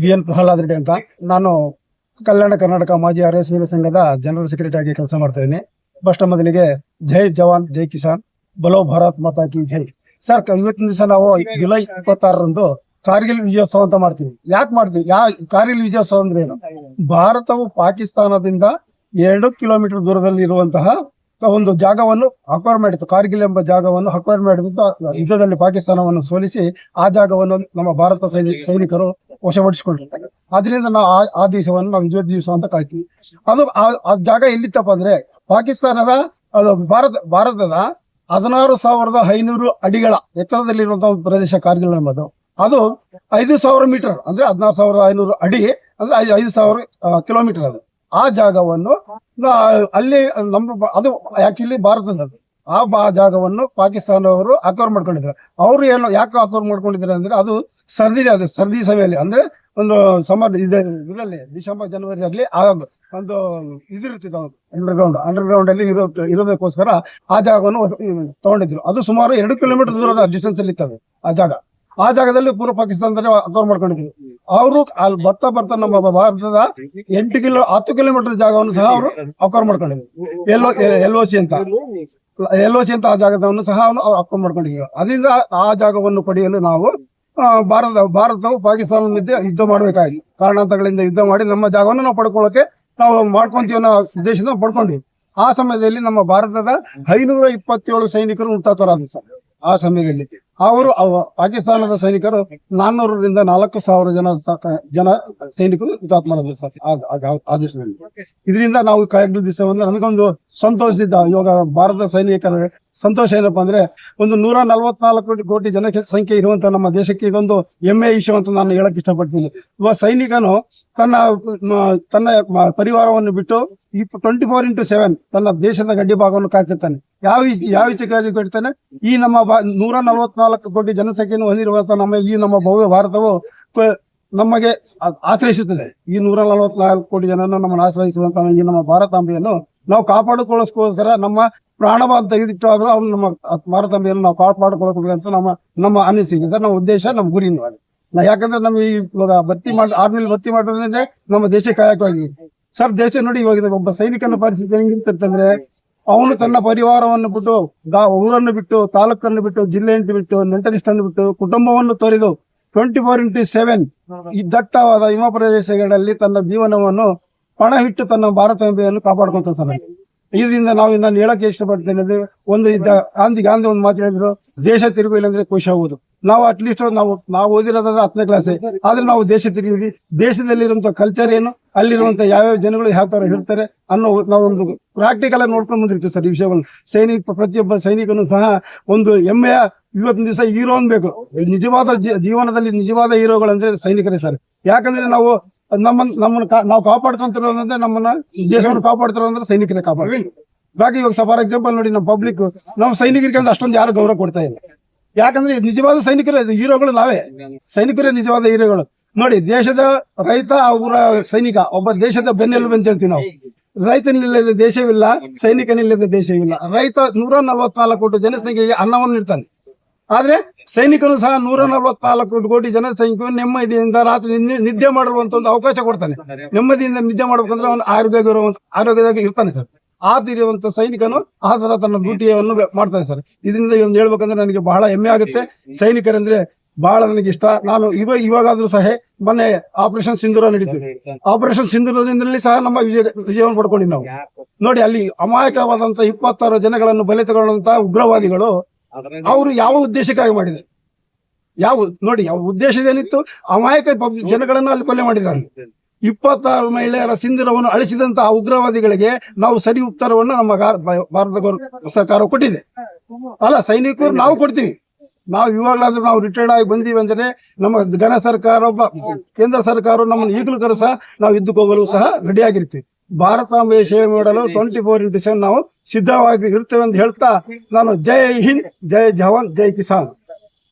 V N Pralhad ಅಂತ. ನಾನು ಕಲ್ಯಾಣ ಕರ್ನಾಟಕ ಮಾಜಿ ಆರ್ ಎಸ್ ಸಂಘದ ಜನರಲ್ ಸೆಕ್ರೆಟರಿ ಆಗಿ ಕೆಲಸ ಮಾಡ್ತಾ ಇದ್ದೀನಿ. ಫಸ್ಟ್ ಮೊದಲಿಗೆ ಜೈ ಜವಾನ್, ಜೈ ಕಿಸಾನ್, ಬಲೋ ಭಾರತ್ ಮಾತಾ ಕಿ ಜೈ. ಸರ್ ಇವತ್ತಿನ ದಿವಸ ನಾವು ಜುಲೈ ಇಪ್ಪತ್ತಾರರಂದು ಕಾರ್ಗಿಲ್ ವಿಜಯೋತ್ಸವ ಅಂತ ಮಾಡ್ತೀವಿ. ಯಾಕೆ ಮಾಡ್ತೀವಿ? ಯಾ, ಕಾರ್ಗಿಲ್ ವಿಜಯೋತ್ಸವ ಅಂದ್ರೆ ಏನು? ಭಾರತವು ಪಾಕಿಸ್ತಾನದಿಂದ ಎರಡು ಕಿಲೋಮೀಟರ್ ದೂರದಲ್ಲಿ ಇರುವಂತಹ ಒಂದು ಜಾಗವನ್ನು ಅಕ್ವೈರ್ ಮಾಡಿತ್ತು. ಕಾರ್ಗಿಲ್ ಎಂಬ ಜಾಗವನ್ನು ಅಕ್ವೈರ್ ಮಾಡಿದ್ದು ಯುದ್ಧದಲ್ಲಿ ಪಾಕಿಸ್ತಾನವನ್ನು ಸೋಲಿಸಿ ಆ ಜಾಗವನ್ನು ನಮ್ಮ ಭಾರತ ಸೈನಿ- ಸೈನಿಕರು ವಶಪಡಿಸಿಕೊಂಡಿರ್ತಾರೆ ಅದರಿಂದ ನಾವು ಆ- ಆ ದಿವಸವನ್ನು ನಾವು ವಿಜಯ ದಿವಸ ಅಂತ ಕಾಯ್ತೀವಿ. ಅದು ಆ- ಜಾಗ ಎಲ್ಲಿತ್ತಪ್ಪ ಅಂದ್ರೆ ಪಾಕಿಸ್ತಾನದ, ಅದು ಭಾರತ ಭಾರತದ ಹದಿನಾರು ಸಾವಿರದ ಐನೂರು ಅಡಿಗಳ ಎತ್ತರದಲ್ಲಿರುವಂತಹ ಒಂದು ಪ್ರದೇಶ ಕಾರ್ಗಿಲ್ ಎಂಬುದು ಅದು ಐದು ಸಾವಿರ ಮೀಟರ್, ಅಂದ್ರೆ ಹದಿನಾರು ಸಾವಿರದ ಐನೂರು ಅಡಿ, ಅಂದ್ರೆ ಐದು ಸಾವಿರ ಕಿಲೋಮೀಟರ್ ಅದು. ಆ ಜಾಗವನ್ನು ಅಲ್ಲಿ ನಮ್ಮ ಅದು ಆಕ್ಚುಲಿ ಭಾರತದದ್ದು ಆ ಬಾ ಜಾಗವನ್ನು ಪಾಕಿಸ್ತಾನವರು ಆಕ್ರಮಣ ಮಾಡ್ಕೊಂಡಿದ್ದಾರೆ. ಅವರು ಏನು, ಯಾಕೆ ಆಕ್ರಮಣ ಮಾಡ್ಕೊಂಡಿದ್ದಾರೆ ಅಂದ್ರೆ ಅದು ಸರ್ದಿ ಅದು, ಸರ್ದಿ ಸಭೆಯಲ್ಲಿ, ಅಂದ್ರೆ ಒಂದು ಸಮರ್ ಇದೆ, ಇದರಲ್ಲಿ, ಡಿಸೆಂಬರ್, ಜನವರಿ ಅಲ್ಲಿ ಆ ಒಂದು ಇದಿರುತ್ತಿತ್ತು ಅಂಡರ್ ಗ್ರೌಂಡ್ ಅಂಡರ್ ಗ್ರೌಂಡ್ ಅಲ್ಲಿ ಇರೋ, ಇರೋದಕ್ಕೋಸ್ಕರ ಆ ಜಾಗವನ್ನು ತಗೊಂಡಿದ್ರು. ಅದು ಸುಮಾರು ಎರಡು ಕಿಲೋಮೀಟರ್ ದೂರದ ಡಿಸ್ಟೆನ್ಸ್ ಅಲ್ಲಿ ಇತ್ತು ಆ ಜಾಗ. ಆ ಜಾಗದಲ್ಲಿ ಪೂರ್ವ ಪಾಕಿಸ್ತಾನದಲ್ಲಿ ಅಕೌರ್ ಮಾಡ್ಕೊಂಡಿದ್ರು. ಅವರು ಅಲ್ಲಿ ಬರ್ತಾ ಬರ್ತಾ ನಮ್ಮ ಭಾರತದ ಎಂಟು ಕಿಲೋ, ಹತ್ತು ಕಿಲೋಮೀಟರ್ ಜಾಗವನ್ನು ಸಹ ಅವರು ಆಕ್ರಮಣ ಮಾಡ್ಕೊಂಡಿದ್ರು. ಎಲ್ ಎಲ್ ಒ ಸಿ ಅಂತ. ಎಲ್ ಸಿ ಅಂತ ಆ ಜಾಗವನ್ನು ಸಹ ಅವ್ರು ಅಕ್ಕ ಮಾಡ್ಕೊಂಡಿದ್ರು ಅದರಿಂದ ಆ ಜಾಗವನ್ನು ಪಡೆಯಲು ನಾವು ಭಾರತ, ಭಾರತವು ಪಾಕಿಸ್ತಾನ ಮಧ್ಯೆ ಯುದ್ಧ ಮಾಡಬೇಕಾಗಿ ಕಾರಣಾಂತರಗಳಿಂದ ಯುದ್ಧ ಮಾಡಿ ನಮ್ಮ ಜಾಗವನ್ನು ನಾವು ಪಡ್ಕೊಳ್ಳೋಕೆ ನಾವು ಮಾಡ್ಕೊಂತೀವಿ ಅನ್ನೋ ಉದ್ದೇಶದಿಂದ ನಾವು ಪಡ್ಕೊಂಡ್ವಿ. ಆ ಸಮಯದಲ್ಲಿ ನಮ್ಮ ಭಾರತದ ಐನೂರ ಇಪ್ಪತ್ತೇಳು ಸೈನಿಕರು ಹುತಾತ್ಮರಾದ್ರು ಸರ್ ಆ ಸಮಯದಲ್ಲಿ. ಅವರು ಅವ- ಪಾಕಿಸ್ತಾನದ ಸೈನಿಕರು ನಾನ್ನೂರರಿಂದ ನಾಲ್ಕು ಸಾವಿರ ಜನ ಜನ ಸೈನಿಕರು ಹುತಾತ್ಮರಾದರು ಸರ್. ಆ- ದೇಶದಲ್ಲಿ. ಇದರಿಂದ ನಾವು ಕಾಯ್ದು ದಿವಸವನ್ನು ನನಗೊಂದು ಸಂತೋಷದಿಂದ ಇವಾಗ ಭಾರತ ಸೈನಿಕರ ಸಂತೋಷ ಏನಪ್ಪಾ ಅಂದ್ರೆ ಒಂದು ನೂರ ನಲವತ್ನಾಲ್ಕು ಕೋಟಿ ಜನ ಸಂಖ್ಯೆ ಇರುವಂತ ನಮ್ಮ ದೇಶಕ್ಕೆ ಇದೊಂದು ಹೆಮ್ಮೆ ವಿಷಯ ಅಂತ ನಾನು ಹೇಳಕ್ ಇಷ್ಟಪಡ್ತೀನಿ. ಒಬ್ಬ ಸೈನಿಕನು ತನ್ನ ತನ್ನ ಪರಿವಾರವನ್ನು ಬಿಟ್ಟು ಟ್ವೆಂಟಿ ಫೋರ್ ಇಂಟು ಸೆವೆನ್ ತನ್ನ ದೇಶದ ಗಡ್ಡಿ ಭಾಗವನ್ನು ಕಾಯ್ತಿರ್ತಾನೆ. ಯಾವ ಯಾವ ವಿಷಯಕ್ಕಾಗಿ ಕಟ್ತಾನೆ ಈ ನಮ್ಮ ನೂರ ನಲವತ್ನಾಲ್ಕು ಕೋಟಿ ಜನಸಂಖ್ಯೆಯನ್ನು ಹೊಂದಿರುವಂತಹ ನಮ್ಮ ಈ ನಮ್ಮ ಭವ್ಯ ಭಾರತವು ನಮಗೆ ಆಶ್ರಯಿಸುತ್ತದೆ. ಈ ನೂರ ನಲವತ್ನಾಲ್ಕು ಕೋಟಿ ಜನರನ್ನು ನಮ್ಮನ್ನು ಆಶ್ರಯಿಸುವಂತಹ ಈ ನಮ್ಮ ಭಾರತಾಂಬೆಯನ್ನು ನಾವು ಕಾಪಾಡಿಕೊಳ್ಳೋಸ್ಕೋಸ್ಕರ ನಮ್ಮ ಪ್ರಾಣವಾದ ತೆಗೆದಿಟ್ಟು ಆದ್ರೂ ಅವ್ರು ನಮ್ಮ ಭಾರತಾಂಬೆಯನ್ನು ನಾವು ಅಂತ ನಮ್ಮ ನಮ್ಮ ಅನಿಸಿಕೆ. ಸರ್ ನಮ್ಮ ಉದ್ದೇಶ ನಮ್ಮ ಗುರಿ. ನಾ ಯಾಕಂದ್ರೆ ನಮ್ಮ ಈ ಭರ್ತಿ ಮಾಡಿ, ಆರ್ಮಿಲಿ ಭರ್ತಿ ಮಾಡೋದ್ರಿಂದ ನಮ್ಮ ದೇಶ ಕಾಯಕವಾಗಿ ಸರ್, ದೇಶ ನೋಡಿ ಇವಾಗ ಒಬ್ಬ ಸೈನಿಕನ ಪರಿಸ್ಥಿತಿ ಹೆಂಗಿರ್ತಂದ್ರೆ ಅವನು ತನ್ನ ಪರಿವಾರವನ್ನು ಬಿಟ್ಟು ಊರನ್ನು ಬಿಟ್ಟು, ತಾಲೂಕನ್ನು ಬಿಟ್ಟು ಜಿಲ್ಲೆಯನ್ನು ಬಿಟ್ಟು, ನೆಂಟರಿಷ್ಟನ್ನು ಬಿಟ್ಟು ಕುಟುಂಬವನ್ನು ತೊರೆದು ಟ್ವೆಂಟಿ ಫೋರ್ ಇಂಟು ಸೆವೆನ್ ಈ ದಟ್ಟವಾದ ಹಿಮ ಪ್ರದೇಶಗಳಲ್ಲಿ ತನ್ನ ಜೀವನವನ್ನು ಪಣ ಇಟ್ಟು ತನ್ನ ಭಾರತ ಕಾಪಾಡ್ಕೊಂತ ಇದರಿಂದ ನಾವು ನಾನು ಹೇಳಕ್ಕೆ ಇಷ್ಟಪಡ್ತೇನೆ ಅಂದ್ರೆ ಒಂದು ಇದ್ದ ಗಾಂಧಿ ಗಾಂಧಿ ಒಂದು ಮಾತು ಹೇಳಿದ್ರು, ದೇಶ ತಿರುಗು ಇಲ್ಲಂದ್ರೆ ಖುಷಿ ಆಗುವುದು ನಾವು ಅಟ್ಲೀಸ್ಟ್ ನಾವು ನಾವು ಓದಿರೋದಂದ್ರೆ ಹತ್ತನೇ ಕ್ಲಾಸ್ ಆದ್ರೆ ನಾವು ದೇಶ ತಿರುಗಿ ದೇಶದಲ್ಲಿರುವಂತ ಕಲ್ಚರ್ ಏನು ಅಲ್ಲಿರುವಂತ ಯಾವ್ಯಾವ ಜನಗಳು ಯಾವ ತರ ಹೇಳ್ತಾರೆ ಅನ್ನೋ ನಾವೊಂದು ಪ್ರಾಕ್ಟಿಕಲ್ ಆಗಿ ನೋಡ್ಕೊಂಡು ಬಂದಿರ್ತೀವಿ ಸರ್ ಈ ವಿಷಯವನ್ನು. ಸೈನಿಕ, ಪ್ರತಿಯೊಬ್ಬ ಸೈನಿಕನು ಸಹ ಒಂದು ಹೆಮ್ಮೆಯ ಇವತ್ತಿನ ದಿವಸ ಹೀರೋ ಅನ್ಬೇಕು. ನಿಜವಾದ ಜೀವನದಲ್ಲಿ ನಿಜವಾದ ಹೀರೋಗಳಂದ್ರೆ ಸೈನಿಕರೇ ಸರ್. ಯಾಕಂದ್ರೆ ನಾವು ನಮ್ಮ ನಮ್ಮನ್ನ ಕಾ- ನಾವು ಕಾಪಾಡ್ಕೊಂತಿರೋದಂದ್ರೆ ನಮ್ಮನ್ನ ದೇಶವನ್ನು ಕಾಪಾಡ್ತಿರೋ ಅಂದ್ರೆ ಸೈನಿಕರೇ ಕಾಪಾಡ ಬಾಕಿ ಇವಾಗ ಫಾರ್ ಎಕ್ಸಾಂಪಲ್ ನೋಡಿ ನಮ್ಮ ಪಬ್ಲಿಕ್ ನಮ್ಮ ಸೈನಿಕರಿಗೆ ಅಂದ್ರೆ ಅಷ್ಟೊಂದು ಯಾರು ಗೌರವ ಕೊಡ್ತಾ ಇಲ್ಲ. ಯಾಕಂದ್ರೆ ನಿಜವಾದ ಸೈನಿಕರೇ ಹೀರೋಗಳು ನಾವೇ. ಸೈನಿಕರೇ ನಿಜವಾದ ಹೀರೋಗಳು. ನೋಡಿ ದೇಶದ ರೈತ ಅವರ ಸೈನಿಕ ಒಬ್ಬ ದೇಶದ ಬೆನ್ನೆಲುಬು ಅಂತ ಹೇಳ್ತೀವಿ ನಾವು. ರೈತನಿಲ್ಲದ ದೇಶವಿಲ್ಲ ಸೈನಿಕನಿಲ್ಲದ ದೇಶವಿಲ್ಲ. ರೈತ ನೂರ ನಲ್ವತ್ನಾಲ್ಕು ಕೋಟಿ ಜನಸಂಖ್ಯೆಗೆ ಅನ್ನವನ್ನು ನೀಡ್ತಾನೆ. ಆದ್ರೆ ಸೈನಿಕನು ಸಹ ನೂರ ನಲವತ್ನಾಲ್ಕು ಕೋಟಿ ಜನ ಸೈನಿಕರು ನೆಮ್ಮದಿಯಿಂದ ರಾತ್ರಿ ನಿದ್ದೆ- ಮಾಡುವಂತ ಒಂದು ಅವಕಾಶ ಕೊಡ್ತಾನೆ. ನೆಮ್ಮದಿಯಿಂದ ನಿದ್ದೆ ಮಾಡ್ಬೇಕಂದ್ರೆ ಅವನು ಆರೋಗ್ಯ ಆರೋಗ್ಯದಾಗ ಇರ್ತಾನೆ ಸರ್. ಆದಿರುವಂತ ಸೈನಿಕನು ಆ ತರ ತನ್ನ ಡ್ಯೂಟಿಯನ್ನು ಮಾಡ್ತಾನೆ ಸರ್. ಇದರಿಂದ ಒಂದು ಹೇಳ್ಬೇಕಂದ್ರೆ ನನಗೆ ಬಹಳ ಹೆಮ್ಮೆ ಆಗುತ್ತೆ. ಸೈನಿಕರಂದ್ರೆ ಬಹಳ ನನಗೆ ಇಷ್ಟ. ನಾನು ಇವಾಗ ಇವಾಗಾದ್ರೂ ಸಹ ಮೊನ್ನೆ ಆಪರೇಷನ್ ಸಿಂಧೂರ ನಡೀತು. ಆಪರೇಷನ್ ಸಿಂಧೂರದಿಂದಲೇ ಸಹ ನಮ್ಮ ವಿಜಯ ವಿಜಯವನ್ನು ಪಡ್ಕೊಂಡಿ ನಾವು. ನೋಡಿ ಅಲ್ಲಿ ಅಮಾಯಕವಾದಂತ ಇಪ್ಪತ್ತಾರು ಜನಗಳನ್ನು ಬಲಿ ತಗೊಂಡಂತ ಉಗ್ರವಾದಿಗಳು ಅವರು ಯಾವ ಉದ್ದೇಶಕ್ಕಾಗಿ ಮಾಡಿದ್ದಾರೆ ಯಾವ ನೋಡಿ ಯಾವ ಉದ್ದೇಶದೇನಿತ್ತು? ಅಮಾಯಕ ಜನಗಳನ್ನ ಅಲ್ಲಿ ಕೊಲೆ ಮಾಡಿದ್ದಾರೆ ಇಪ್ಪತ್ತಾರು ಮಹಿಳೆಯರ ಸಿಂಧಿರವನ್ನು ಅಳಿಸಿದಂತಹ ಉಗ್ರವಾದಿಗಳಿಗೆ ನಾವು ಸರಿ ಉತ್ತರವನ್ನು ನಮ್ಮ ಭಾರತ ಸರ್ಕಾರ ಕೊಟ್ಟಿದೆ. ಅಲ್ಲ ಸೈನಿಕರು ನಾವು ಕೊಡ್ತೀವಿ. ನಾವು ಇವಾಗಲಾದ್ರೂ ನಾವು ರಿಟೈರ್ಡ್ ಆಗಿ ಬಂದೀವಿ ಅಂದ್ರೆ ನಮ್ಮ ಘನ ಸರ್ಕಾರ ಕೇಂದ್ರ ಸರ್ಕಾರ ನಮ್ಮನ್ನು ಈಗಲೂ ಕರೆ ಸಹ ನಾವು ಇದ್ದಕ್ಕೋಗಲು ಸಹ ರೆಡಿ ಆಗಿರ್ತೀವಿ. ಭಾರತಾಂಬೆಯ ಸೇವೆ ಮಾಡಲು ಟ್ವೆಂಟಿ ಫೋರ್ ಇಂಟು ಸೆವೆನ್ ನಾವು ಸಿದ್ಧವಾಗಿ ಇರ್ತೇವೆ ಅಂತ ಹೇಳ್ತಾ ನಾನು ಜೈ ಹಿಂದ್ ಜೈ ಜವಾನ್ ಜೈ ಕಿಸಾನ್.